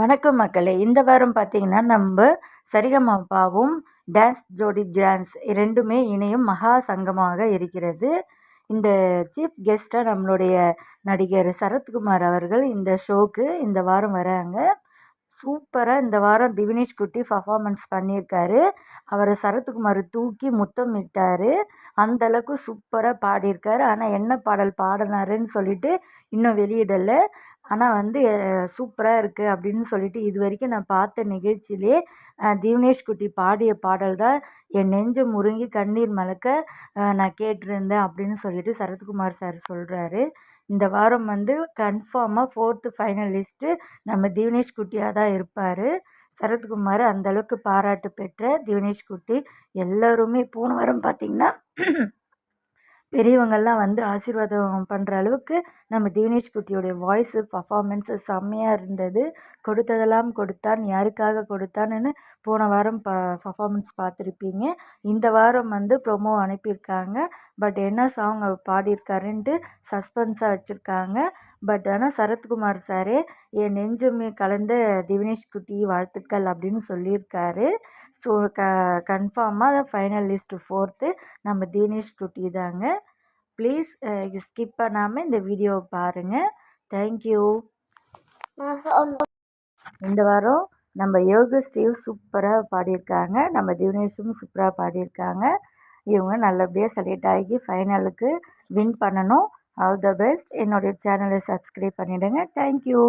வணக்கம் மக்களே. இந்த வாரம் பார்த்தீங்கன்னா நம்ம சரிகமபாவும் டான்ஸ் ஜோடி டான்ஸ் ரெண்டுமே இணையும் மகா சங்கமாக இருக்கிறது. இந்த சீஃப் கெஸ்ட்டாக நம்மளுடைய நடிகர் சரத்குமார் அவர்கள் இந்த ஷோக்கு இந்த வாரம் வராங்க. சூப்பராக இந்த வாரம் திவினேஷ் குட்டி பர்ஃபாமன்ஸ் பண்ணியிருக்காரு. அவரை சரத்குமார் தூக்கி முத்தமிட்டார் விட்டார் அந்தளவுக்கு சூப்பராக பாடியிருக்காரு. ஆனால் என்ன பாடல் பாடினாருன்னு சொல்லிட்டு இன்னும் வெளியிடலை. ஆனால் வந்து சூப்பராக இருக்குது அப்படின்னு சொல்லிட்டு இது வரைக்கும் நான் பார்த்த நிகழ்ச்சியிலே திவினேஷ் குட்டி பாடிய பாடல் தான் என் நெஞ்சு முருங்கி கண்ணீர் மலக்க நான் கேட்டிருந்தேன் அப்படின்னு சொல்லிட்டு சரத்குமார் சார் சொல்கிறாரு இந்த வாரம் வந்து கன்ஃபார்மாக ஃபோர்த்து ஃபைனலிஸ்ட்டு நம்ம திவினேஷ் குட்டியாக தான் இருப்பார். சரத்குமார் அந்தளவுக்கு பாராட்டு பெற்ற திவினேஷ் குட்டி. எல்லோருமே போன வாரம் பார்த்திங்கன்னா பெரியவங்கள்லாம் வந்து ஆசீர்வாதம் பண்ணுற அளவுக்கு நம்ம தினேஷ் குட்டியோடைய வாய்ஸு பர்ஃபாமன்ஸு செம்மையாக இருந்தது. கொடுத்ததெல்லாம் கொடுத்தான் யாருக்காக கொடுத்தான்னு போன வாரம் ப பர்ஃபாமன்ஸ் பார்த்துருப்பீங்க. இந்த வாரம் வந்து ப்ரொமோ அனுப்பியிருக்காங்க. பட் என்ன சாங் அவர் பாடியிருக்காருன்ட்டு சஸ்பென்ஸாக வச்சுருக்காங்க. பட் ஆனால் சரத்குமார் சாரே என் நெஞ்சுமே கலந்த திவினேஷ் குட்டி வாழ்த்துக்கள் அப்படின்னு சொல்லியிருக்காரு. ஸோ க கன்ஃபார்மாக ஃபைனல் லிஸ்ட்டு ஃபோர்த்து நம்ம தினேஷ் குட்டி தாங்க. ப்ளீஸ் ஸ்கிப் பண்ணாமல் இந்த வீடியோவை பாருங்கள் தேங்க்யூ இந்த வாரம் நம்ம யோக ஸ்டீவ் சூப்பராக பாடியிருக்காங்க. நம்ம திவனேஷும் சூப்பராக பாடியிருக்காங்க. இவங்க நல்லபடியாக செலக்ட் ஆகி ஃபைனலுக்கு வின் பண்ணணும். ஆல் த பெஸ்ட் என்னுடைய சேனலை சப்ஸ்கிரைப் பண்ணிவிடுங்க தேங்க்யூ